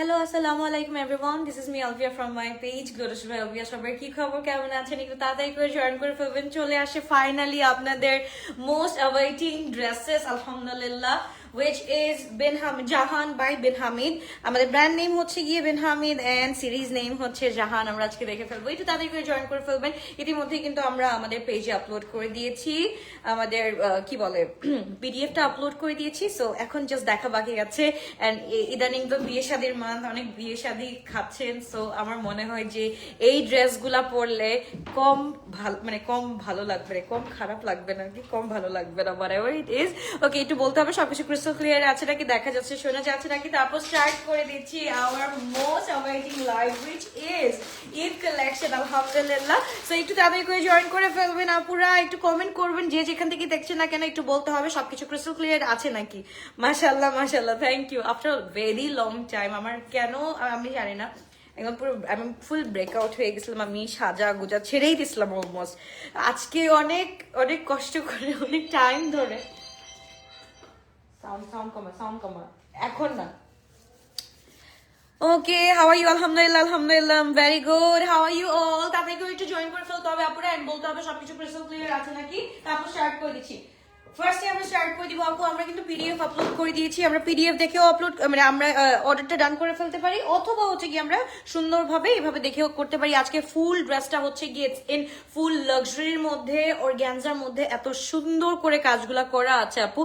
Hello আসসালামু আলাইকুম everyone this is me Olivia from my page Glorish Olivia সবার কি খবর? কেমন আছেন? একটু তাড়াতাড়ি করে জয়েন করে ফেলবেন। চলে আসে ফাইনালি আপনাদের মোস্ট অ্যাওয়েটিং ড্রেসেস আলহামদুলিল্লাহ। Which is Ben Ham- Jahan by Bin Hamid আমাদের ব্র্যান্ড নেম হচ্ছে গিয়ে Bin Hamid and series name হচ্ছে জাহান আমরা আজকে দেখে ফেলব। একটু করে জয়েন করে ফেলবেন। ইতিমধ্যে কিন্তু আমরা আমাদের পেজে আপলোড করে দিয়েছি। আমাদের কি বলে পিডিএফটা আপলোড করে দিয়েছি। সো এখন জাস্ট দেখা বাকি আছে। এন্ড ইদানিং তো বিয়ে শাদির মান্থ অনেক বিয়ে শাদি খাচ্ছেন। সো আমার মনে হয় যে এই ড্রেসগুলা পরলে কম ভালো মানে কম ভালো লাগবে কম খারাপ লাগবে না কি? কম ভালো লাগবে না। বাট ইট ইজ ওকে একটু বলতে হবে, সবকিছু ক্রিস্টাল ক্লিয়ার আছে নাকি? দেখা যাচ্ছে, শোনা যাচ্ছে নাকি? তারপর স্টার্ট করে দিচ্ছি our most awaiting live which is Eid collection আলহামদুলিল্লাহ। সো একটু তাড়াতাড়ি করে জয়েন করে ফেলবেন আপুরা। একটু কমেন্ট করবেন, যে যেখান থেকে দেখছেন না কেন, একটু বলতে হবে, সবকিছু ক্রিস্টাল ক্লিয়ার আছে নাকি? মাশাল্লাহ মাশাল্লাহ thank you after very long time আমার কেন, আমি জানি না। একদম পুরো, আমি ফুল ব্রেকআউট হয়ে গেছিলাম, আমি সাজা গুজা ছেড়েই দিছিলাম অলমোস্ট আজকে অনেক অনেক কষ্ট করে, অনেক টাইম ধরে এখন না। ওকে হাউ আর ইউ আলহামদুলিল্লাহ আলহামদুলিল্লাহ very good how are you all তারপরে কেউ একটু জয়েন করে ফেলতে হবে আপুরা অ্যান্ড বলতে হবে সবকিছু ক্রিস্টাল ক্লিয়ার আছে নাকি? তারপর স্টার্ট করে দিচ্ছি। ফার্স্টে আমরা স্টার্ট করে দিব, আপু, আমরা কিন্তু পিডিএফ আপলোড করে দিয়েছি, আমরা পিডিএফ দেখেও আপলোড মানে আমরা অর্ডারটা ডান করে ফেলতে পারি, অথবা হচ্ছে কি আমরা সুন্দরভাবে এইভাবে দেখেও করতে পারি। আজকে ফুল ড্রেসটা হচ্ছে গিয়ে ফুল মধ্যে মধ্যে এত সুন্দর করে করা আছে, আপু।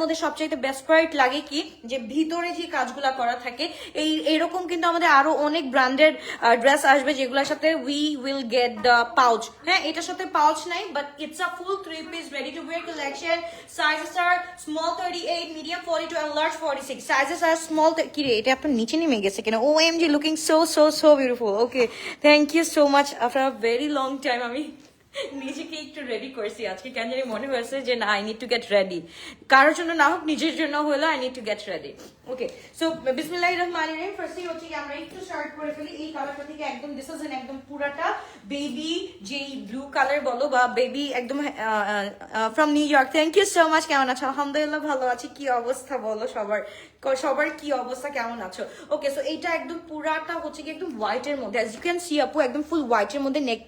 মধ্যে সবচাইতে বেস্ট লাগে কি? যে ভিতরে যে কাজগুলা করা থাকে, এই, এরকম কিন্তু আমাদের আরও অনেক ব্র্যান্ডেড ড্রেস আসবে যেগুলোর সাথে we will get the pouch হ্যাঁ এটার সাথে পাউচ নাই but it's a full three piece ready to collection sizes are small thirty eight medium forty two and large forty six sizes are small কি রে এটা আপনার নিচে নেমে গেছে কেন? O M G looking so so so beautiful okay thank you so much after very time আমি নিজেকে একটু রেডি করছি আজকে। কেন জানি মনে হয়েছে যে, না I need to get ready কারোর জন্য না হোক, নিজের জন্য হলো I need to get ready okay so বিসমিল্লাহ রহমান রহিম ফার্স্টে হচ্ছে কি আমরা একটু স্টার্ট করে ফেলি। এই কালারটা থেকে একদম দিস ইজ একদম পুরাটা বেবি যেই ব্লু কালার বলো বা বেবি একদম from New York thank you so much কেমন আছো? আলহামদুলিল্লাহ ভালো আছি। কি অবস্থা বলো সবার? সবার কি অবস্থা? কেমন আছো? ওকে সো এইটা একদম পুরাটা হচ্ছে কি একদম হোয়াইটের মধ্যে। অ্যাজ ইউ ক্যান সি আপু, একদম ফুল হোয়াইটের মধ্যে নেক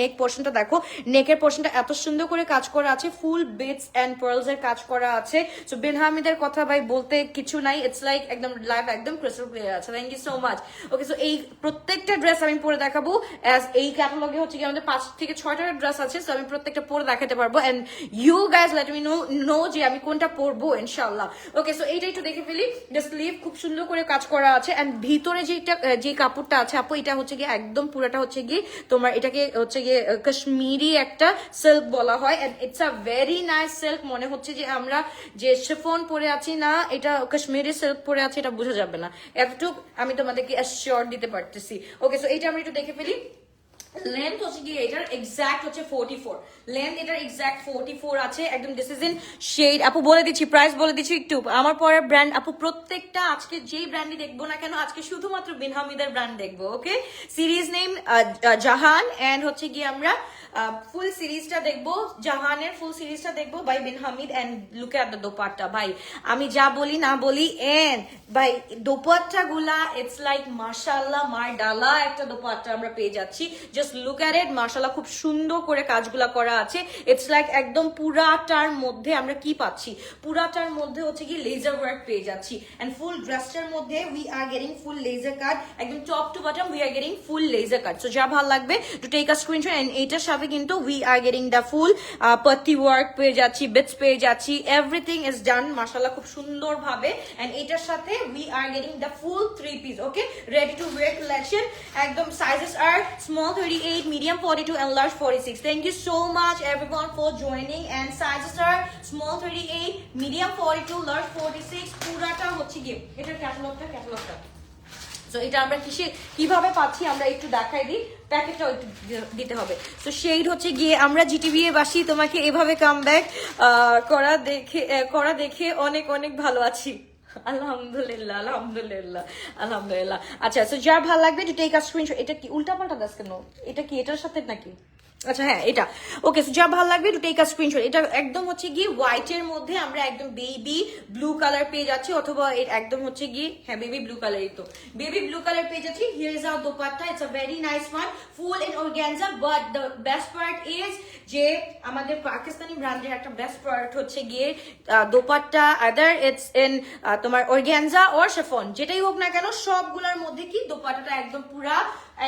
নেক পোর্শনটা দেখো। নেকের পোর্শনটা এত সুন্দর করে কাজ করা আছে। ফুল বিটস এন্ড পার্লস এর কাজ করা আছে। সো বিন হামিদের কথা ভাই বলতে কিছু নাই। ইটস লাইক একদম লাইভ একদম ক্রিস্টাল ক্লিয়ার আছে। Thank you so much okay so এই প্রত্যেকটা ড্রেস আমি পরে দেখাবো। অ্যাজ এই ক্যাটালগে হচ্ছে কি, আমাদের পাঁচ থেকে ছয়টা ড্রেস আছে সো আমি প্রত্যেকটা পরে দেখাতে পারব। And you guys let me know know যে আমি কোনটা পরবো ইনশাল্লাহ ওকে সো এইটা একটু দেখে ফেলি। যে স্লিভ খুব সুন্দর করে কাজ করা আছে। এন্ড ভিতরে যেটা যে কাপড়টা আছে, আপু, এটা হচ্ছে গিয়ে একদম পুরাটা হচ্ছে গিয়ে তোমার এটাকে হচ্ছে গিয়ে কাশ্মীরি একটা সিল্ক বলা হয়। And it's a very nice silk মনে হচ্ছে যে আমরা যে শিফন পরে আছি না, এটা কাশ্মীরি সিল্ক পরে আছে, এটা বোঝা যাবে না। এতটুক আমি তোমাদেরকে অ্যাসিওর দিতে পারতেছি। ওকে সো এইটা আমরা একটু দেখে ফেলি। লেন্থ হচ্ছে কি এটার এক্সাক্ট হচ্ছে ফোর্টি ফোর লেন্থ এটার এক্সাক্ট ফোর্টি ফোর আছে। একদম দিস ইজ ইন শেড আপু, বলে দিচ্ছি প্রাইস বলে দিচ্ছি একটু। আমার পরে ব্র্যান্ড আপু, প্রত্যেকটা আজকে যেই ব্র্যান্ডই দেখব না কেন, আজকে শুধুমাত্র বিন হামিদের ব্র্যান্ড দেখব okay series name Jahan and হচ্ছে গিয়ে আমরা ফুল সিরিজটা দেখব জাহানের ফুল সিরিজটা দেখব বাই বিন হামিদ এন্ড লুকে অ্যাট দ্য দোপাট্টা ভাই আমি যা বলি না বলি এন্ড ভাই দোপাট্টা গুলা ইটস লাইক মার্শাল্লাহ মার ডালা একটা দোপাট্টা আমরা পেয়ে যাচ্ছি জাস্ট লুক অ্যাট ইট মার্শাল্লাহ খুব সুন্দর করে কাজগুলা করা আছে ইটস লাইক একদম পুরাটার মধ্যে আমরা কি পাচ্ছি পুরাটার মধ্যে হচ্ছে কি লেজার ওয়ার্ক পেয়ে যাচ্ছি এন্ড ফুল ড্রেসটার মধ্যে we are getting full laser cut একদম top to bottom we are getting full laser cut so যা ভালো লাগবে to take a screenshot and এইটার সাথে কিন্তু we are getting the full patti work পেয়ে যাচ্ছি বিটস পেয়ে যাচ্ছি এভরিথিং ইজ ডান মাশাল্লাহ খুব সুন্দর ভাবে এন্ড এটার সাথে we are getting the full three piece okay ready to wear collection একদম sizes are small 38 medium 42 and large 46 thank you so much, everyone, for joining, and sizes are small 38 medium 42 large 46 পুরাটা হচ্ছে গিয়ে, এটার ক্যাটালগটা ক্যাটালগটা তো এটা আমরা কিসে, কীভাবে পাচ্ছি আমরা একটু দেখাই দিই। প্যাকেটটা একটু দিতে হবে। তো সেই হচ্ছে গিয়ে আমরা জিটিভি এ বাসি তোমাকে এভাবে কাম ব্যাক করা দেখে করা দেখে অনেক অনেক ভালো আছি। আলহামদুলিল্লাহ আলহামদুলিল্লাহ আলহামদুলিল্লাহ। আচ্ছা যার ভালো লাগবে এটা এই এটা কি উল্টা পাল্টা দাস কেন এটা কি, এটার সাথে নাকি? আচ্ছা হ্যাঁ এটা। ওকে যা ভালো লাগবে একটু টেক আ স্ক্রিনশট এটা একদম হচ্ছে গিয়ে হোয়াইটের মধ্যে আমরা একদম বেবি ব্লু কালার পেয়ে যাচ্ছি, অথবা একদম হচ্ছে গিয়ে হ্যাঁ বেবি ব্লু কালারই তো। বেবি ব্লু কালার পেয়ে যাচ্ছি। Here is our dupatta. It's a very nice one full in organza but the best part is যে আমাদের পাকিস্তানি ব্র্যান্ডের একটা বেস্ট প্রোডাক্ট হচ্ছে গিয়ে দোপাট্টা আদার ইটস ইন তোমার অর্গ্যানজা অর শেফন যেটাই হোক না কেন, সবগুলোর মধ্যে কি দোপাট্টাটা একদম পুরা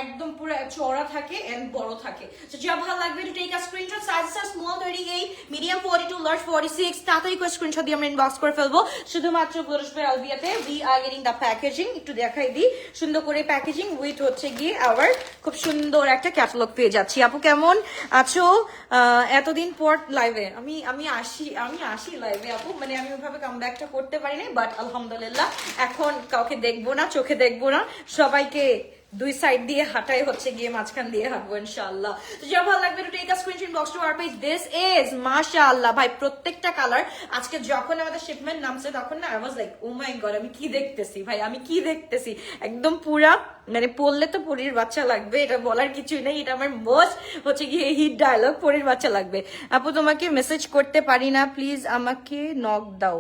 একদম পুরো চওড়া থাকে এন্ড বড় থাকে। সো যা ভালো লাগবে to take a screenshot sizes are small 38 medium 42 large 46 তাড়াতাড়ি করে স্ক্রিনশট দিয়ে আমরা ইনবক্স করে ফেলব। শুধুমাত্র পুরুষবের আলবিয়াতে we are getting the packaging একটু দেখাই দিই। সুন্দর করে প্যাকেজিং উইথ হচ্ছে গিয়ে আবার খুব সুন্দর একটা ক্যাটালগ পেয়ে যাচ্ছি। আপু, কেমন আছো? এতদিন পর লাইভে আমি আমি আসি আমি আসি লাইভে আপু। মানে আমি ওইভাবে কামব্যাকটা করতে পারি নাই বাট আলহামদুলিল্লাহ, এখন কাউকে দেখব না, চোখে দেখব না। সবাইকে দুই সাইড দিয়ে হাঁটাই হচ্ছে, গিয়ে মাঝখান দিয়ে হাঁটবো, ইনশাআল্লাহ। তো যা ভালো লাগবে to. Take a screenshot box to our page this is মাশাআল্লাহ। ভাই, প্রত্যেকটা কালার আজকে যখন আমাদের শিপমেন্ট নামছে, তখন না I was like oh my God আমি কি দেখতেছি? ভাই, আমি কি দেখতেছি? একদম পুরা মানে পড়লে তো পরীর বাচ্চা লাগবে, এটা বলার কিছুই নেই। এটা আমার মোস্ট হচ্ছে গিয়ে হিট ডায়লগ পরীর বাচ্চা লাগবে। আপু, তোমাকে মেসেজ করতে পারি না। প্লিজ আমাকে নক দাও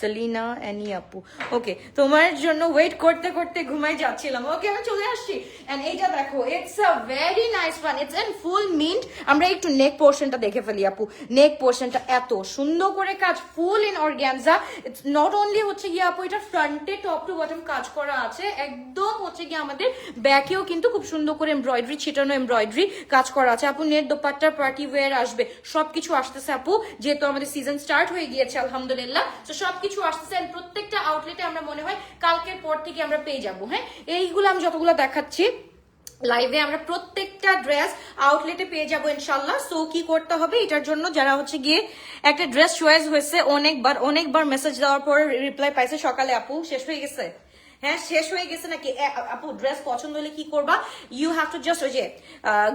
সেলিনা অ্যানি আপু ওকে তোমার জন্য ওয়েট করতে করতে ঘুমাই যাচ্ছিলাম। ওকে আমি চলে আসছি। এন্ড এইটা দেখো it's a very nice one it's an full mint আমরা একটু নেক পোর্শনটা দেখে ফেলি আপু নেক পোর্শনটা এত সুন্দর করে কাজ full in organza it's not only হচ্ছে গিয়ে আপু এটা ফ্রন্টে টপ টু বটম কাজ করা আছে। একদম হচ্ছে গিয়ে আমাদের ব্যাকেও কিন্তু খুব সুন্দর করে এমব্রয়ডারি ছিটানো এমব্রয়ডারি কাজ করা আছে। আপু নেট দোপাট্টা পার্টি ওয়্যার আসবে। সবকিছু আসতেছে আপু যেহেতু আমাদের সিজন স্টার্ট হয়ে গিয়েছে, আলহামদুলিল্লাহ। তো সবকিছু আসতেছে প্রত্যেকটা আউটলেটে আমরা মনে হয় কালকের পর থেকে আমরা পেয়ে যাব হ্যাঁ? এইগুলো আমি যতগুলো দেখাচ্ছি লাইভে আমরা প্রত্যেকটা ড্রেস আউটলেটে পেয়ে যাব ইনশাল্লাহ সো কি করতে হবে? এটার জন্য যারা হচ্ছে গিয়ে একটা ড্রেস চয়েস হয়েছে, অনেকবার অনেকবার মেসেজ দেওয়ার পর রিপ্লাই পাইছে, সকালে আপু, শেষ হয়ে গেছে। হ্যাঁ শেষ হয়ে গেছে নাকি? আপু ড্রেস পছন্দ হলে কি করবা? ইউ হ্যাভ টু জাস্ট ওই যে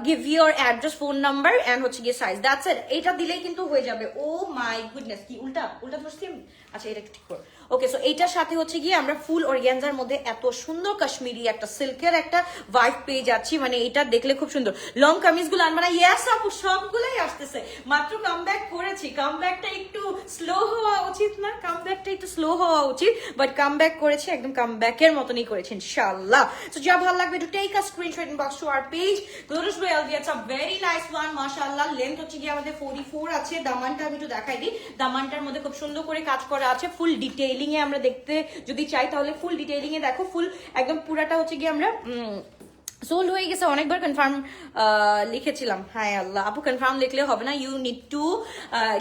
give your address phone number and হচ্ছে গিয়ে সাইজ দ্যাটস ইট এটা দিলেই কিন্তু হয়ে যাবে। ও মাই গুডনেস কি, উল্টা? উল্টা ধরছি আচ্ছা এটা ঠিক কর। ওকে সো এইটার সাথে হচ্ছে গিয়ে আমরা ফুল অর্গ্যানজার মধ্যে এত সুন্দর কাশ্মীরি একটা সিল্কের একটা ভাইব পেয়ে যাচ্ছি। মানে এটা দেখলে খুব সুন্দর। লং কামিজগুলো না? ইয়াস আপু, সবগুলাই আসতেছে। মাত্র কামব্যাক করেছি। কাম কামব্যাকটা একটু স্লো হওয়া উচিত না? কাম কামব্যাকটা একটু স্লো হওয়া উচিত বাট কামব্যাক করেছি, একদম কাম কামব্যাকের মতনই করেছি, ইনশাআল্লাহ। সো যা ভালো লাগবে to take a screenshot inbox to our page Glorish by LV it's a very nice one মাশাআল্লাহ লেন্থ হচ্ছে গিয়ে আমাদের 44 আছে। দামানটা আমি একটু দেখাই দিই। দামানটার মধ্যে খুব সুন্দর করে কাজ করা আছে ফুল ডিটেইলিং এ আমরা দেখতে যদি চাই, তাহলে ফুল ডিটেইলিংয়ে দেখো ফুল একদম পুরাটা হচ্ছে গিয়ে আমরা সোল্ড হয়ে গেছে, অনেকবার কনফার্ম লিখেছিলাম। হ্যাঁ আল্লাহ, আপু কনফার্ম লিখলে হবে না। You need to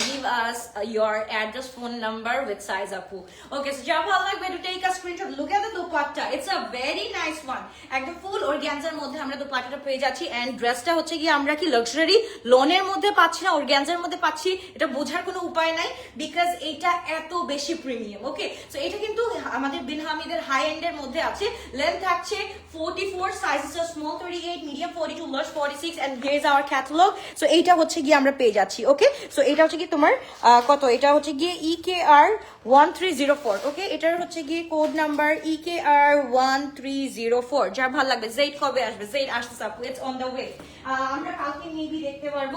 give us your address phone number with size আপু। ওকে সো যা ভালো লাগবে to take a screenshot look at the dupatta. It's a very nice one একদম ফুল অর্গ্যানজার মধ্যে আমরা দোপাট্টাটা পেয়ে যাচ্ছি। এন্ড ড্রেসটা হচ্ছে কি আমরা কি লাক্সারি লোনের মধ্যে পাচ্ছি না অর্গ্যানজার মধ্যে পাচ্ছি? এটা বোঝার কোনো উপায় নাই বিকজ এটা এত বেশি প্রিমিয়াম ওকে সো এটা কিন্তু আমাদের বিন হামিদের হাই এন্ডের মধ্যে আছে। লেন্থ থাকছে 44 sizes are small 38 medium 42 large 46 and here is our catalogue so এইটা হচ্ছে গিয়ে আমরা পেয়ে যাচ্ছি ওকে সো এটা হচ্ছে কি তোমার কত? এটা হচ্ছে গিয়ে E K R one three zero four okay এটার হচ্ছে গিয়ে code number E K R one three zero four যার ভালো লাগবে। জেড কবে আসবে? জেড আসতেছে আপু ইটস অন দ্য ওয়ে আমরা কালকে মেবি দেখতে পারব।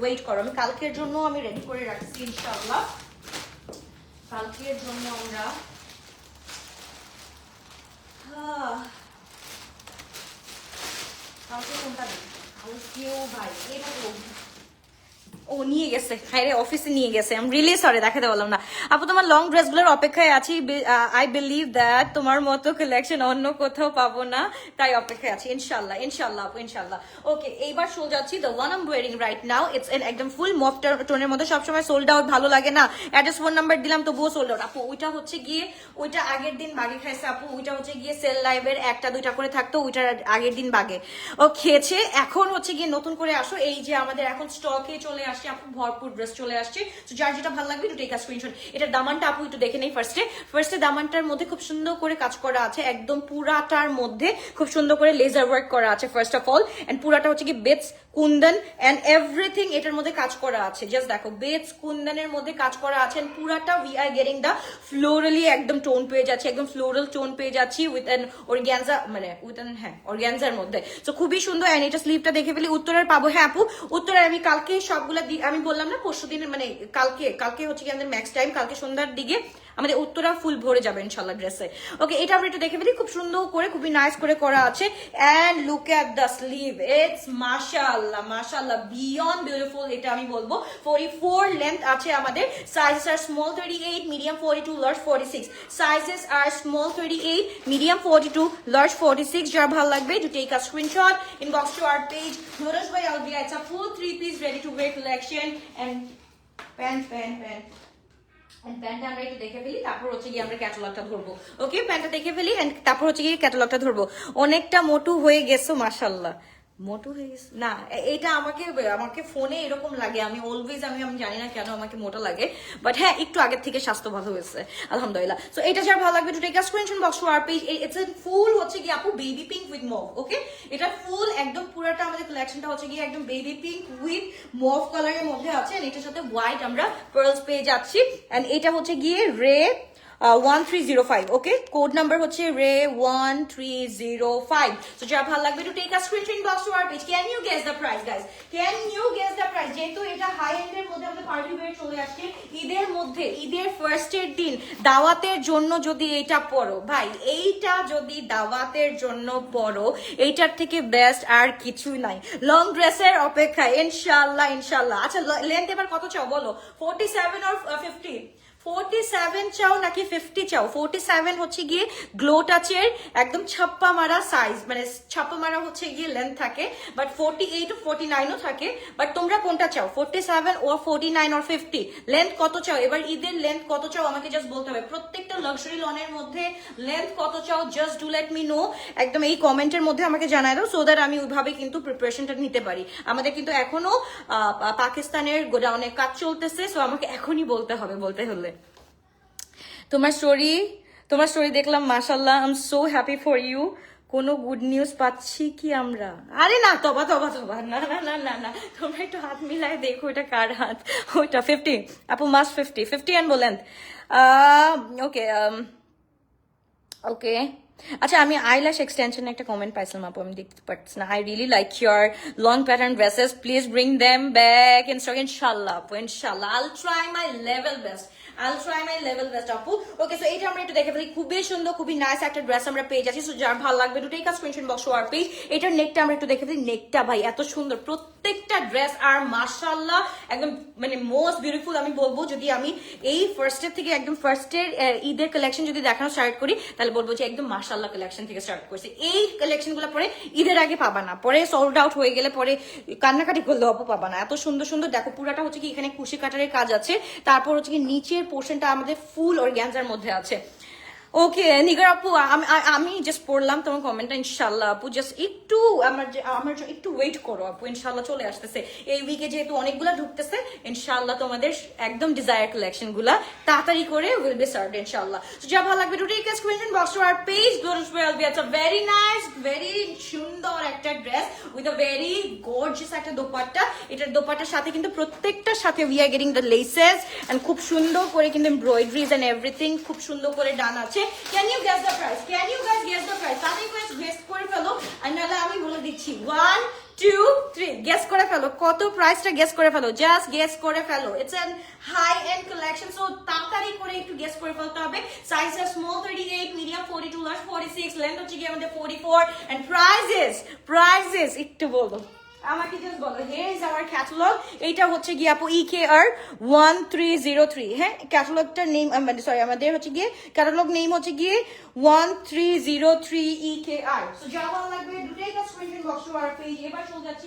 ওয়েট করো আমি কালকের জন্য আমি রেডি করে রাখছি ইনশাআল্লাহ। কালকের জন্য আমরা আহ, কালকে কোনটা দেখব কালকেও ভাই এটা তো ও নিয়ে গেছে। হাইরে অফিসে নিয়ে গেছে। আমি রিলি সরি দেখাতে পারলাম না। আপু, তোমার লং ড্রেসগুলোর অপেক্ষায় আছি। আই বিলিভ দ্যাট তোমার মতো কালেকশন অন্য কোথাও পাবো না। তাই অপেক্ষায় আছি। ইনশাল্লাহ ইনশাল্লাহ আপু ইনশাল্লাহ ওকে এইবার সোল যাচ্ছি। The one I'm wearing right now it's an একদম ফুল মফ টোনের মধ্যে সবসময় সোল্ড আউট ভালো লাগে না। অ্যাড্রেস ফোন নাম্বার দিলাম, তবুও সোল্ড আউট আপু, ওইটা হচ্ছে গিয়ে, ওইটা আগের দিন বাগে খাইছে আপু। ওইটা হচ্ছে গিয়ে সেল লাইভের একটা, দুইটা করে থাকতো, ওইটার আগের দিন বাগে। ও খেয়েছে। এখন হচ্ছে গিয়ে নতুন করে আসো। এই যে আমাদের এখন স্টকে চলে আসছে, আপু, ভরপুর ড্রেস চলে আসছে। তো যার যেটা ভালো লাগবে একটু টেক স্ক্রিনশট এটার দামানটা আপু একটু দেখে নেই ফার্স্টে ফার্স্টে দামানটার মধ্যে খুব সুন্দর করে কাজ করা আছে, একদম পুরাটার মধ্যে খুব সুন্দর করে লেজার ওয়ার্ক করা আছে ফার্স্ট অফ অল অ্যান্ড পুরাটা হচ্ছে কি বেটস কুন্দন অ্যান্ড এভরিথিং এটার মধ্যে কাজ করা আছে। জাস্ট দেখো, বেজ কুন্দনের মধ্যে কাজ করা আছে পুরাটা we are getting the florally একদম টোন পেয়ে যাচ্ছে, একদম ফ্লোরাল টোন পেয়ে যাচ্ছি উইথ অ্যান অর্গ্যানজা মানে উইথ অ্যান হ্যাঁ অর্গ্যানজার মধ্যে। তো খুবই সুন্দর অ্যান্ড এটা স্লিপটা দেখে ফেলি, উত্তরের পাবো হ্যাঁ আপু উত্তরের আমি কালকে সবগুলা আমি বললাম না পরশু দিনের মানে কালকে কালকে হচ্ছে কি আমাদের ম্যাক্স টাইম কালকে সন্ধ্যার দিকে আমাদের উত্তরা ফুল ভরে যাবে ইনশাল্লাহ ড্রেসে ওকে এটা আমরা একটু দেখে ফেলি। খুব সুন্দর করে, খুবই নাইস করে করা আছে। And look at the sleeve it's মাশাআল্লাহ মাশাআল্লাহ বিয়ন্ড বিউটিফুল এটা আমি বলব। ফোর্টি ফোর লেন্থ আছে আমাদের। Sizes are small thirty eight medium forty two large forty six sizes are small thirty eight medium forty two large forty six যার ভালো লাগবে to take a screenshot inbox to our page notice by Alvia it's a full three piece ready to wear collection and pant pant pant প্যান্টটা আমরা একটু দেখে ফেলি, তারপর হচ্ছে গিয়ে আমরা ক্যাটালগটা ধরবো। ওকে প্যান্টটা দেখে ফেলি তারপর হচ্ছে গিয়ে ক্যাটালগটা ধরবো। অনেকটা মোটু হয়ে গেছো মাশাল্লাহ মোটু হয়ে না এটা আমাকে আমাকে ফোনে এরকম লাগে। আমি অলওয়েজ আমি আমি জানি না কেন আমাকে মোটা লাগে। বাট হ্যাঁ একটু আগের থেকে স্বাস্থ্য ভালো হয়েছে, আলহামদুলিল্লাহ। সো এটা যার ভালো লাগবে to take a screenshot box to our page it's a full হচ্ছে কি আপু baby pink with mauve okay এটা ফুল একদম পুরোটা আমাদের কালেকশনটা হচ্ছে গিয়ে একদম বেবি পিঙ্ক উইথ মভ কালারের মধ্যে আছে। এটার সাথে হোয়াইট আমরা পার্লস পেয়ে যাচ্ছি। এন্ড এটা হচ্ছে গিয়ে রে one three zero five okay code number হচ্ছে রে ওয়ান থ্রি জিরো ফাইভ তো যারা ভালো লাগবে to take a screenshot box to our page can you guess the price guys can you guess the price যেহেতু এটা হাই এন্ডের মধ্যে আমাদের পার্টি ওয়্যার চলে আসছে, ঈদের মধ্যে, ঈদের ফার্স্ট এর দিন, দাওয়াতের জন্য যদি এইটা পড়ো ভাই, এইটা যদি দাওয়াতের জন্য পড়ো এইটার থেকে বেস্ট আর কিছুই নাই। লং ড্রেসের অপেক্ষায় ইনশাল্লাহ ইনশাল্লাহ আচ্ছা লেন্থ এবার কত চাও বলো? Forty seven or fifty forty seven চাও নাকি ফিফটি চাও ফোর্টি সেভেন হচ্ছে গিয়ে গ্লো টাচের একদম ছাপ্পা মারা সাইজ মানে ছাপ্পা মারা হচ্ছে গিয়ে লেন্থ থাকে বাট ফোর্টি এইট ও ফোর্টি নাইনও থাকে বাট তোমরা কোনটা চাও? Forty seven O forty nine or fifty length কত চাও? এবার ঈদের লেন্থ কত চাও? আমাকে জাস্ট বলতে হবে। প্রত্যেকটা লাক্সারি লনের মধ্যে লেন্থ কত চাও? Just do let me know একদম এই কমেন্টের মধ্যে আমাকে জানাই দাও সো দ্যাট আমি ওইভাবে কিন্তু প্রিপারেশনটা নিতে পারি। আমাদের কিন্তু এখনও পাকিস্তানের গোডাউনে কাজ চলতেছে সো আমাকে এখনই বলতে হবে, বলতে হলে। তোমার স্টোরি তোমার স্টোরি দেখলাম মাশাল্লাহ I am so happy for you কোনো গুড নিউজ পাচ্ছি কি আমরা? আরে না, তবা তবা তবা, না না না না না। তোমরা একটু হাত মিলায় দেখো এটা কার হাত। ওইটা ফিফটি আপু, মাস ফিফটি ফিফটি অ্যান্ড বলেন। ওকে ওকে আচ্ছা আমি আইল্যাশ এক্সটেনশন একটা কমেন্ট পাইছিলাম আপু, আমি দেখতে পাচ্ছি না। I really like your long pattern dresses please bring them back in stock ইনশাল্লাহ আপু ইনশাল্লাহ I'll try my level best I'll try my level best আপু ওকে সো এইটা আমরা একটু দেখে ফেলি। খুবই সুন্দর, খুবই নাইস একটা ড্রেস আমরা পেয়ে যাচ্ছি। সো যার ভালো লাগবে, দুটোই কাজ স্ক্রিনশট বক্স আর পেজ এটার নেকটা আমরা একটু দেখে ফেলি। নেকটা ভাই, এত সুন্দর। প্রত্যেকটা ড্রেস আর মার্শাল্লাহ একদম মানে মোস্ট বিউটিফুল আমি বলব, যদি আমি এই ফার্স্টের থেকে একদম ফার্স্টের ঈদের কালেকশন যদি দেখানো স্টার্ট করি, তাহলে বলব যে একদম মার্শাল্লাহ কালেকশন থেকে স্টার্ট করছি। এই কালেকশনগুলো পরে ঈদের আগে পাবা না। পরে সোল্ড আউট হয়ে গেলে পরে কান্নাকাটি করলে অপ পাবা না। এত সুন্দর সুন্দর। দেখো, পুরাটা হচ্ছে কি এখানে কুশি কাটারের কাজ আছে। তারপর হচ্ছে কি নিচের পোর্শনটা আমাদের ফুল অর্গ্যানজার মধ্যে আছে। ওকে নিগার আপু আমি আমি জাস্ট পড়লাম তোমার কমেন্টটা ইনশাল্লাহ আপু জাস্ট একটু আমার যে- আমার একটু ওয়েট করো আপু ইনশাল্লাহ চলে আসতেছে। এই উইকে যেহেতু অনেকগুলা ঢুকতেছে ইনশাল্লাহ তোমাদের একদম ডিজায়ার কালেকশনগুলা তাড়াতাড়ি করে উইল বি সার্ভ ইনশাল্লাহ তো যা ভালো লাগবে to take a screenshot box to our page Glorish well বি আচ্ছা ভেরি নাইস ভেরি সুন্দর একটা dress with a very gorgeous একটা দোপাট্টা। এটার দোপাট্টার সাথে কিন্তু প্রত্যেকটার সাথে we are getting the laces and খুব সুন্দর করে কিন্তু এমব্রয়ডারিজ এন্ড এভরিথিং খুব সুন্দর করে ডান আছে। Can you guess the price can you guys guess the price তাদের কোয়েস্ট গেস করে ফেলো, আর নাহলে আমি বলে দিচ্ছি ওয়ান টু থ্রি গেস করে ফেলো। কত প্রাইসটা গেস করে ফেলো? জাস্ট গেস করে ফেলো। It's an high end collection so তাড়াতাড়ি করে একটু গেস করে ফেলতে হবে। Size are small thirty eight medium forty two large forty six length হচ্ছে গিয়ে আমাদের ফোর্টি ফোর এন্ড প্রাইজেস প্রাইজেস একটু বলো। এইটা হচ্ছে গিয়ে আপু E K R one three zero three হ্যাঁ? ক্যাটালগটার নেম মানে সরি আমাদের হচ্ছে গিয়ে ক্যাটালগ নেম হচ্ছে গিয়ে one three zero three E K R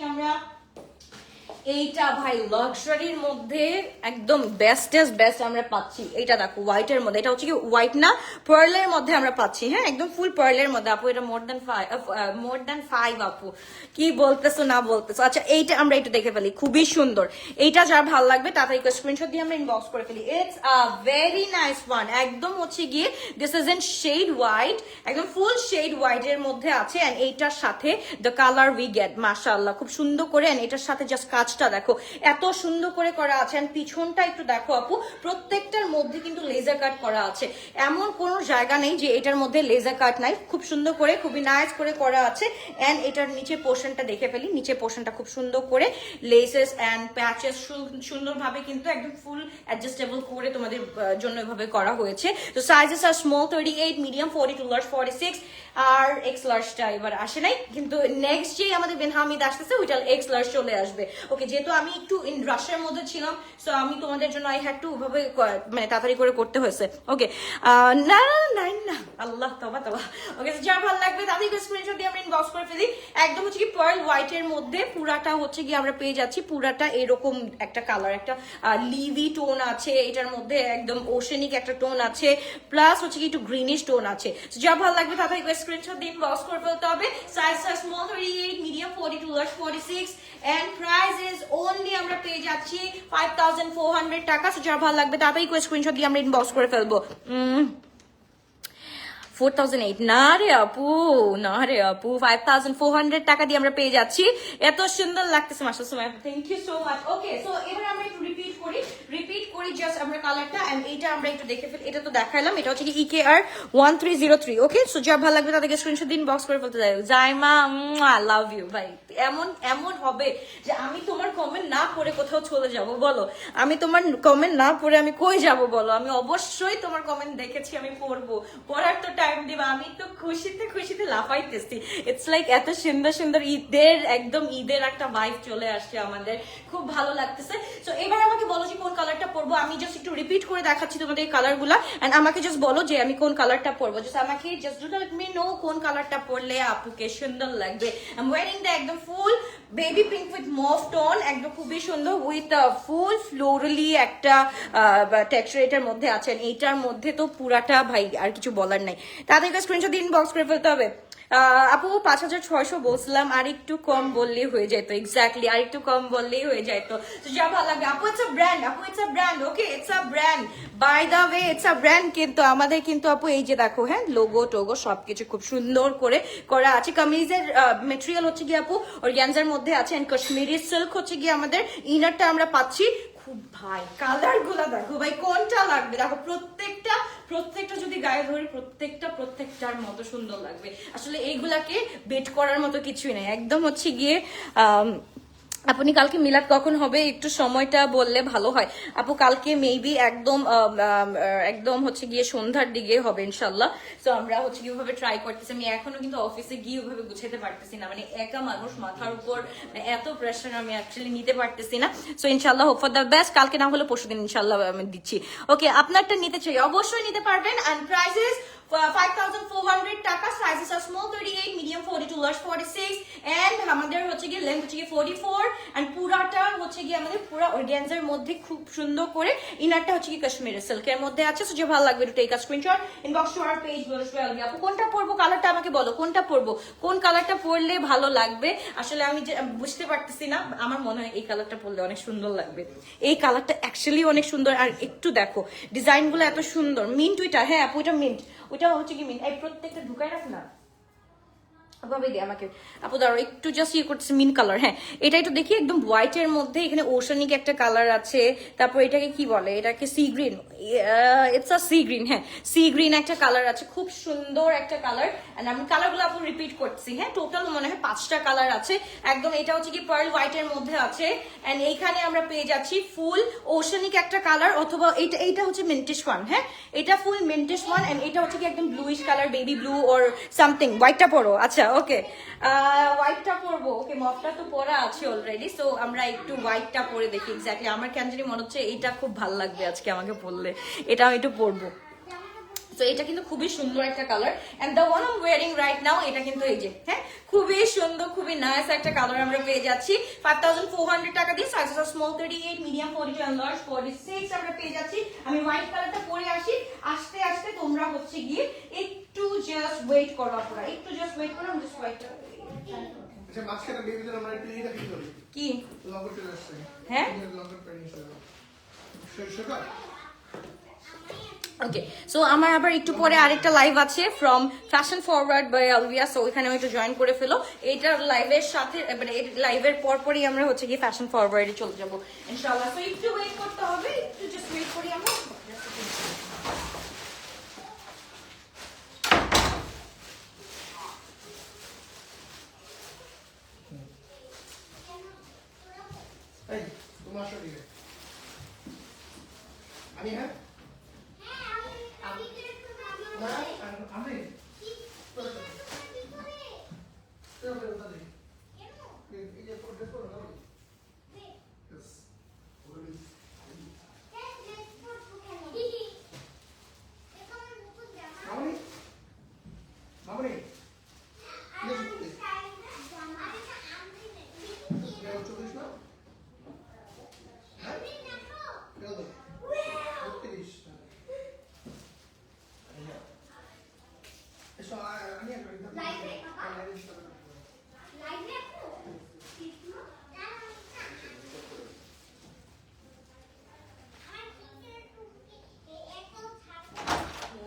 আমরা এইটা ভাই লাক্সারির মধ্যে একদম বেস্টেস্ট বেস্ট আমরা পাচ্ছি। এইটা দেখো হোয়াইটের মধ্যে। এটা হচ্ছে কি হোয়াইট না পার্লের মধ্যে আমরা পাচ্ছি। হ্যাঁ একদম ফুল পার্লের মধ্যে। আপু, এটা more than five more than five আপু। কি বলতেছো, না বলতেছো? আচ্ছা এইটা আমরা একটু দেখে ফেলি। খুবই সুন্দর। এইটা যার ভালো লাগবে তাড়াতাড়ি স্ক্রিনশট দিয়ে আমরা ইনবক্স করে ফেলি। It's a very nice one একদম হচ্ছে গিয়ে this is an shade white একদম ফুল শেড হোয়াইট এর মধ্যে আছে। এন্ড এইটার সাথে দ্য কালার উই গেট মাশাআল্লাহ। খুব সুন্দর করে, and এটার সাথে জাস্ট কাজটা দেখো। এত সুন্দর করে করা আছে। পিছনটা একটু দেখো আপু, প্রত্যেকটার মধ্যে কিন্তু লেজার কাট করা আছে। এমন কোনো জায়গা নেই যে এটার মধ্যে লেজার কাট নাই। খুব সুন্দর করে, খুবই নাইস করে করা আছে। এন্ড এটার নিচে পোর্শনটা দেখে ফেলি। নিচে পোর্শনটা খুব সুন্দর করে লেসেস এন্ড প্যাচেস সুন্দরভাবে কিন্তু একদম ফুল অ্যাডজাস্টেবল করে তোমাদের জন্য এভাবে করা হয়েছে। তো sizes are small thirty eight medium forty two large forty six R X লার্জটা এবার আসে নাই। কিন্তু নেক্সট যে আমাদের বেনহামিদ আসতেছে, ওইটা এক্স লার্জ চলে আসবে। ওকে যেহেতু আমি একটু ইন রাশের মধ্যে ছিলাম সো আমি তোমাদের জন্য আই হ্যাড টু ওভাবে মানে তাড়াতাড়ি করে করতে হয়েছে। ওকে না না না আল্লাহ, তবা তবা। ওকে যা ভালো লাগবে তাদেরকে স্ক্রিনশট দিয়ে আমরা ইনবক্স করে ফেলি। একদম হচ্ছে কি পার্ল হোয়াইটের মধ্যে পুরাটা হচ্ছে কি আমরা পেয়ে যাচ্ছি, পুরাটা এরকম একটা কালার একটা লিভি টোন আছে, এটার মধ্যে একদম ওশেনিক একটা টোন আছে প্লাস হচ্ছে কি একটু গ্রিনিশ টোন আছে। যা ভালো লাগবে তাদেরকে স্ক্রিনশট দিয়ে ইনবক্স করে ফেলতে হবে। Size size small thirty eight medium forty two forty six and price is only আমরা পেয়ে যাচ্ছি ফাইভ টাকা। So, যা ভালো লাগবে তাড়াতাড়ি স্ক্রিনশট দিয়ে আমরা ইনবক্স করে ফেলব। ফোর থাউজেন্ড এইট না রে আপু, না রে আপু ফাইভ থাউজেন্ড ফোর হান্ড্রেড টাকা দিয়ে আমরা পেয়ে যাচ্ছি। এত সুন্দর লাগতেছে মাস্টার সময় thank you so much okay so এবার আমরা একটু রিপিট করি। রিপিট করি জাস্ট আমরা কালারটা এন্ড এইটা আমরা একটু দেখে ফেলি। এটা তো দেখাইলাম, এটা হচ্ছে কি E K R one three zero three okay so যা ভালো লাগবে তাদেরকে স্ক্রিনশট দিন বক্স করে ফেলতে যাই জাইমা লাভ ইউ ভাই, এমন এমন হবে যে আমি তোমার কমেন্ট না পড়ে কোথাও চলে যাব, বলো। আমি তোমার কমেন্ট না পড়ে আমি কই যাব, বলো। আমি অবশ্যই তোমার কমেন্ট দেখেছি, আমি পড়ব। পড়ার তো টাইম দিবা, আমি তো খুশিতে খুশিতে লাফাইতেছি। ইটস লাইক এত সুন্দর সুন্দর ঈদের, একদম ঈদের একটা ভাইব চলে আসছে আমাদের। খুব ভালো লাগতেছে। তো এবার আমাকে বলো যে কোন কালারটা পরবো? আমি জাস্ট একটু রিপিট করে দেখাচ্ছি তোমাদের কালারগুলা এন্ড আমাকে জাস্ট বলো যে আমি কোন কালারটা পরবো? জাস্ট আমাকে just do let me know কোন কালারটা পরলে আপুকে সুন্দর লাগবে। আই এম ওয়ারিং দ্য একদম full baby pink with mauve tone একদম খুবই সুন্দর উইথ ফুল ফ্লোরালি একটা টেক্সচার এটার মধ্যে আছেন এইটার মধ্যে তো পুরাটা ভাই আর কিছু বলার নাই। তাদেরকে স্ক্রিনশট ইনবক্স করে ফেলতে হবে। আপু, পাঁচ হাজার ছয়শো বলছিলাম, আর একটু কম বললেই হয়ে যেত এক্স্যাক্টলি আর একটু কম বললেই হয়ে যেত যা ভালো লাগবে। আপু ইটস আ ব্র্যান্ড আপু it's a brand okay it's a brand by the way it's a brand কিন্তু, আমাদের কিন্তু আপু, এই যে দেখো হ্যাঁ লোগো টোগো সবকিছু খুব সুন্দর করে করা আছে। কামিজের মেটেরিয়াল হচ্ছে গিয়ে আপু অর্গ্যানজার মধ্যে আছে অ্যান্ড কাশ্মীরি সিল্ক হচ্ছে গিয়ে আমাদের ইনারটা আমরা পাচ্ছি। খুব ভাই কালারগুলা দেখো ভাই, কোনটা লাগবে? দেখো, প্রত্যেকটা প্রত্যেকটা যদি গায়ে ধরে, প্রত্যেকটা, প্রত্যেকটার মতো সুন্দর লাগবে। আসলে এইগুলাকে বেট করার মতো কিছুই নেই। একদম হচ্ছে গিয়ে আপনি কালকে মিলাদ কখন হবে? একটু সময়টা বললে ভালো হয়। আপু, কালকে মেবি একদম একদম হচ্ছে গিয়ে সন্ধ্যার দিকে হবে ইনশাল্লাহ তো আমরা হচ্ছে গিয়ে ওভাবে ট্রাই করতেছি। আমি এখনও কিন্তু অফিসে গিয়ে ওভাবে গুছাতে পারতেছি না। মানে একা মানুষ মাথার উপর এত প্রেশার আমি অ্যাকচুয়ালি নিতে পারতেছি না। সো ইনশাল্লাহ হোপ ফর দ্য বেস্ট কালকে না হলে পরশু দিন ইনশাল্লাহ আমি দিচ্ছি। ওকে আপনারটা নিতে চাই। অবশ্যই নিতে পারবেন। অ্যান্ড প্রাইসেস 5400 টাকা sizes are small 38 medium 42 large 46 and আমাদের হচ্ছে লেন্থ হচ্ছে গিয়ে 44 এন্ড পুরাটা হচ্ছে আমাদের পুরা অর্গানজার মধ্যে খুব সুন্দর করে ইনারটা হচ্ছে কি কাশ্মীরের সিল্কের মধ্যে আছে। সো যে ভালো লাগবে স্ক্রিনশট ইনবক্স টু পেজ বলো সোয়ালি আপু, কোনটা পরবো? কালারটা আমাকে বলো, কোনটা পরবো? কোন কালারটা পরলে ভালো লাগবে? আসলে আমি যে বুঝতে পারতেছি না, আমার মনে হয় এই কালারটা পরলে অনেক সুন্দর লাগবে। এই কালারটা অ্যাকচুয়ালি অনেক সুন্দর, আর একটু দেখো ডিজাইনগুলো এত সুন্দর। মিন্ট ওইটা হ্যাঁ আপু, ওইটা মিন্ট ওইটা হচ্ছে কি মিন্ট এই প্রত্যেকটা ঢুকাই রাখ না। ভাবে দিয়ে আমাকে। আপু দাঁড়ো একটু জাস্ট ইয়ে করতেছে মিন কালার হ্যাঁ। এটা একটু দেখি, একদম হোয়াইট এর মধ্যে এখানে ওশানিক একটা কালার আছে। তারপর এটাকে কি বলে? এটাকে sea green it's a sea green হ্যাঁ। সি গ্রিন একটা কালার আছে, খুব সুন্দর একটা কালার এন্ড আমি কালারগুলো আপু রিপিট করছি হ্যাঁ। টোটাল মনে হয় পাঁচটা কালার আছে। একদম এটা হচ্ছে কি পার্ল হোয়াইট এর মধ্যে আছে। এন্ড এইখানে আমরা পেয়ে যাচ্ছি ফুল ওশানিক একটা কালার অথবা এইটা এইটা হচ্ছে মিন্টিশ ওয়ান হ্যাঁ। এটা ফুল মিন্টিশ ওয়ান এন্ড এটা হচ্ছে কি একদম bluish colour baby blue or something হোয়াইটটা পরো। আচ্ছা ওকে হোয়াইটটা পরবো। ওকে মফটা তো পরা আছে অলরেডি সো আমরা একটু হোয়াইটটা পরে দেখি এক্স্যাক্টলি আমার কেন জানি মনে হচ্ছে এটা খুব ভালো লাগবে আজকে আমাকে পরলে। এটা আমি একটু পরবো। তো এটা কিন্তু খুবই সুন্দর একটা colour and the one I'm wearing right now এটা কিন্তু এই যে হ্যাঁ? খুবই সুন্দর খুবই নাইস একটা কালার আমরা পেয়ে যাচ্ছি। ফাইভ থাউজেন্ড ফোর হান্ড্রেড টাকা দিয়ে size small thirty eight medium forty two and large forty six আমরা পেয়ে যাচ্ছি। আমি হোয়াইট কালারটা পরে আসি। আস্তে আস্তে তোমরা হচ্ছে গিয়ে একটু জাস্ট ওয়েট করো আপনারা একটু জাস্ট ওয়েট করো আমি জাস্ট এইটা কি হ্যাঁ? ওকে সো আমার আবার একটু পরে আরেকটা লাইভ আছে from fashion forward by Alvia so ওইখানে একটু জয়েন করে ফেলো। এইটার লাইভের সাথে মানে লাইভের পর পরই আমরা হচ্ছে গিয়ে ফ্যাশন ফরওয়ার্ডে চলে যাব। ইনশাল্লাহ সো একটু ওয়েট করতে হবে, একটু জাস্ট ওয়েট করি আমরা এই তোমার শরীরে আমি হ্যাঁ না আমি এই যে ড্রেস করো না Yes. মামনি মামনি চল্লিশ না কত বত্রিশ এসো আমি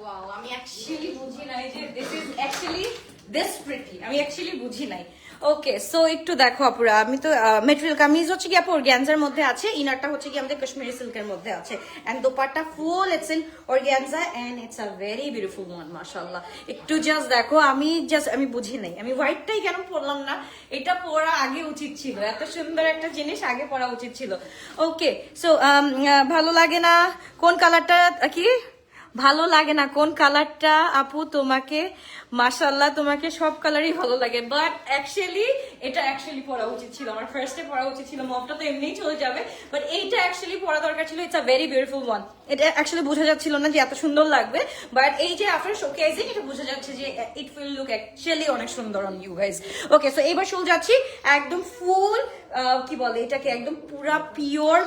ওয়াও আমি অ্যাকচুয়ালি বুঝি নাই অ্যাকচুয়ালি দিস আমি অ্যাকচুয়ালি বুঝি নাই। ওকে সো একটু দেখো আপুরা, আমি তো হচ্ছে কি মধ্যে আছে ইনারটা হচ্ছে কি আমাদের কাশ্মীরি সিল্কের মধ্যে আছে। Dupatta full it's in it's very beautiful one একটু জাস্ট দেখো, আমি জাস্ট আমি বুঝি নাই। আমি হোয়াইটটাই কেন পরলাম না? এটা পরা আগে উচিত ছিল। এত সুন্দর একটা জিনিস আগে পরা উচিত ছিল। ওকে সো ভালো লাগে না? কোন কালারটা কি? ভালো লাগে না কোন কালারটা আপু তোমাকে? মাশাল্লাহ তোমাকে সব কালারই ভালো লাগে। বাট অ্যাকচুয়ালি এটা অ্যাকচুয়ালি পরা উচিত ছিল। আমার ফার্স্টে পরা উচিত ছিল। মপটা তো এমনিই চলে যাবে। বাট এইটা অ্যাকচুয়ালি পরা দরকার ছিল। It's a very beautiful one এটা অ্যাকচুয়ালি বোঝা যাচ্ছিল না যে এত সুন্দর লাগবে। বাট এই যে আফটার শোকেজিং এটা বোঝা যাচ্ছে যে ইট উইল লুক অ্যাকচুয়ালি অনেক সুন্দর on you guys okay so এবার শুল যাচ্ছি। একদম ফুল কি বলে এটাকে? একদম পুরা পিওর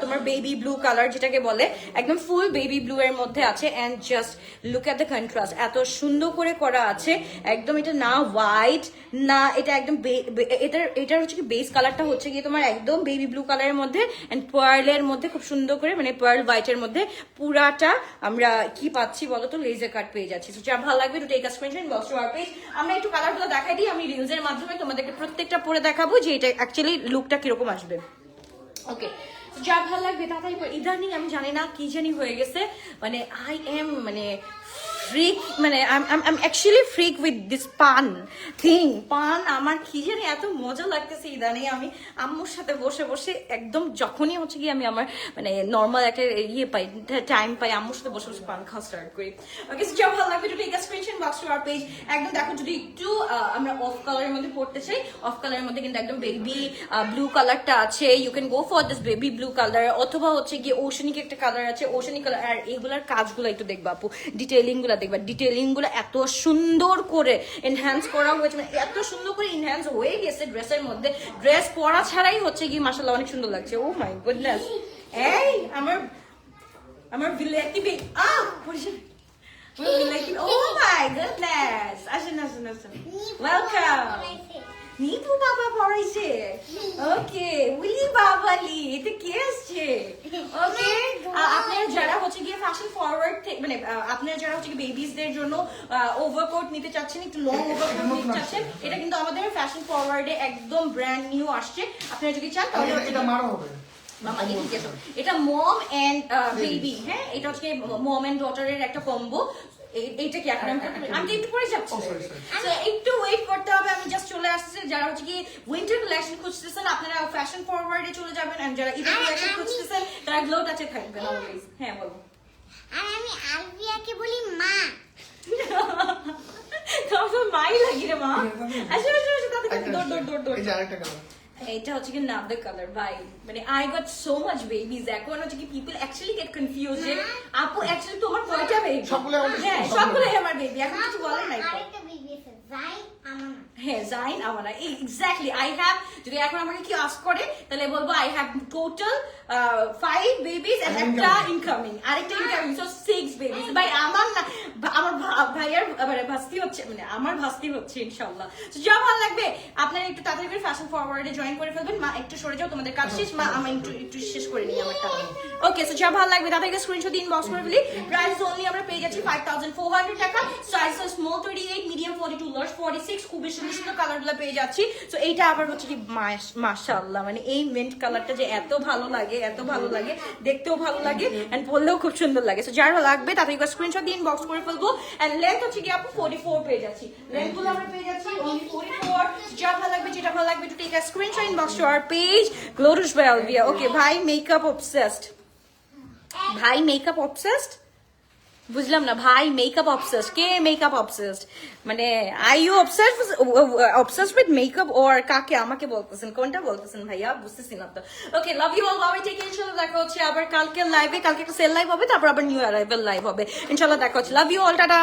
তোমার বেবি ব্লু কালার যেটাকে বলে। একদম ফুল বেবি ব্লু এর মধ্যে আছে। And just look at the contrast এত সুন্দর করে করা আছে, একদম এটা না হোয়াইট না এটা একদম এটার এটার হচ্ছে কি বেস কালারটা হচ্ছে গিয়ে তোমার একদম বেবি ব্লু কালারের মধ্যে অ্যান্ড পার্লের মধ্যে খুব সুন্দর করে মানে পার্ল হোয়াইটের মধ্যে পুরাটা আমরা কি পাচ্ছি বলো তো লেজার কাট পেয়ে যাচ্ছি। তো যা ভালো লাগবে to take a box page আমরা একটু কালারগুলো দেখাই দিই, আমি রিলসের মাধ্যমে তোমাদেরকে প্রত্যেকটা পরে দেখাবো যে এটা অ্যাকচুয়ালি লুকটা কীরকম আসবে। ওকে যা ভালো লাগবে, তাড়াতাড়ি ইদানিং আমি জানি না কি জানি হয়ে গেছে। মানে আই এম মানে ফ্রিক মানে I'm actually freak with this pun thing pun আমার কি জানি এত মজা লাগতেছে ইদানিং আমি আম্মুর সাথে বসে বসে একদম যখনই হচ্ছে কি আমি আমার মানে নর্মাল একটা ইয়ে পাই টাইম পাই, আম্মুর সাথে বসে বসে পান খাওয়া স্টার্ট করি। ওকে যা ভালো লাগবে যদি এটা বক্স টু আর পেজ একদম দেখো, যদি একটু আমরা অফ কালারের মধ্যে পড়তে চাই অফ কালারের মধ্যে কিন্তু একদম বেবি ব্লু কালারটা আছে। You can go for this baby blue colour অথবা হচ্ছে গিয়ে ওশনিক একটা কালার আছে। ওশনিক কালার আর এইগুলার কাজগুলো একটু দেখবা আপু। ডিটেলিংগুলো দেখবা ডিটেলিংগুলো এত সুন্দর করে এনহ্যান্স করা হয়েছে মানে এত সুন্দর করে এনহ্যান্স হয়ে গেছে ড্রেসের মধ্যে। ড্রেস পরা ছাড়াই হচ্ছে গিয়ে মাসাল্লাহ অনেক সুন্দর লাগছে। ও মাই গুডনেস এই, আমার আমার বিলাতি বে আ বিলাতি ও মাই গুডনেস আসেন আসেন আসেন। ওয়েলকাম নিপু বাবা পড়াইছে ওকে উলি বাবালি এটা কে আসছে? ওকে আপনারা যারা হচ্ছে গিয়ে ফ্যাশন ফরওয়ার্ড মানে আপনারা যারা হচ্ছে বেবিসদের জন্য ওভারকোট নিতে চাচ্ছেন একটু লং ওভারকোট নিতে চাচ্ছেন এটা কিন্তু আমাদের ফ্যাশন ফরওয়ার্ডে একদম ব্র্যান্ড নিউ আসছে। আপনারা যদি চান তাহলে এটা মারো হবে। এটা মম এন্ড বেবি হ্যাঁ? এটা হচ্ছে মম এন্ড ডটারের একটা কম্বো এইটা কি এখন আমি তো একটু পরে যাচ্ছি। একটু ওয়েট করতে হবে আমি জাস্ট চলে আসছি যারা হচ্ছে কি উইন্টার কালেকশন খুঁজতেছেন আপনারা ফ্যাশন ফরওয়ার্ডে চলে যাবেন and যারা ঈদের কালেকশন খুঁজতেছেন তারা গ্লো টাচে থাকবেন অলওয়েজ হ্যাঁ বলো। আর আমি আলভিয়াকে বলি মা। তোমার তো মাই লাগি রে মা। আসো আসো আসো তাতে দৌড় দৌড় দৌড় দৌড়। এই যে আরেকটা কালার এটা হচ্ছে কি নাদার কালার ভাই। মানে I got so much babies এখন হচ্ছে কি পিপল অ্যাকচুয়ালি গেট কনফিউজ যে আপু অ্যাকচুয়ালি তোমার কয়টা বেবি সকলে হ্যাঁ সকলে। আমার বেবি এখন কিছু বলার নাই। আরেকটা বেবি আছে। হ্যাঁ জাইন আমারা এক্স্যাক্টলি আই হ্যাভ যদি এখন আমাকে কি আস্ক করে তাহলে বলব I have total five babies and একটা. ইনকামিং আরেকটা ইনকামিং সো সিক্স ভাই আমার না আমার ভাইয়ার মানে ভাস্তি হচ্ছে মানে আমার ভাস্তি হচ্ছে ইনশাআল্লাহ। তো যা ভালো লাগবে আপনারা একটু তাড়াতাড়ি করে ফ্যাশন ফরওয়ার্ডে জয়েন করে ফেলবেন। মা একটু সরে যাও তোমাদের কাজ শেষ। মা আমি একটু একটু শেষ করে নিই আমারটা ওকে সো যা ভালো লাগবে তাদেরকে স্ক্রিনশট দিন বক্স করে ফেলি প্রাইস অনলি আমরা পেয়ে যাচ্ছি ফাইভ থাউজেন্ড ফোর হান্ড্রেড টাকা। Size small twenty eight medium forty two large forty six খুবই সুন্দর সুন্দর কালারগুলো পেয়ে যাচ্ছি। তো এইটা আবার হচ্ছে কি মাশাআল্লাহ মানে এই মেন্ট কালারটা যে এত ভালো লাগে, এত ভালো লাগে, দেখতেও ভালো লাগে এন্ড পরলেও খুব সুন্দর লাগে। সো যারা লাগবে তাদেরকে স্ক্রিনশট দিন বক্স করে ফেলব। এন্ড লেন্থ হচ্ছে কি আপু ফোর্টি ফোর পেয়ে যাচ্ছি। লেন্থগুলো আমরা পেয়ে যাচ্ছি অনলি ফোর্টি ফোর যা ভালো লাগবে, যেটা ভালো লাগবে to take a screenshot inbox to our page Glorish by Alvia okay ভাই মেকআপ অবসেসড ভাই মেকআপ অবসেসড বুঝলাম না ভাই মেকআপ অবসেসড কে মেকআপ অবসেসড মানে I you obsessed obsessed with makeup or কাকে আমাকে বলতেছেন? কোনটা বলতেছেন ভাইয়া? বুঝতেছি না তো। Okay love you all bye bye take ইনশাআল্লাহ দেখা হচ্ছে আবার কালকে লাইভে কালকে একটা সেল লাইভ হবে, তারপর আবার নিউ অ্যারাইভেল লাইভ হবে। ইনশাআল্লাহ দেখা হচ্ছে। Love you all tata.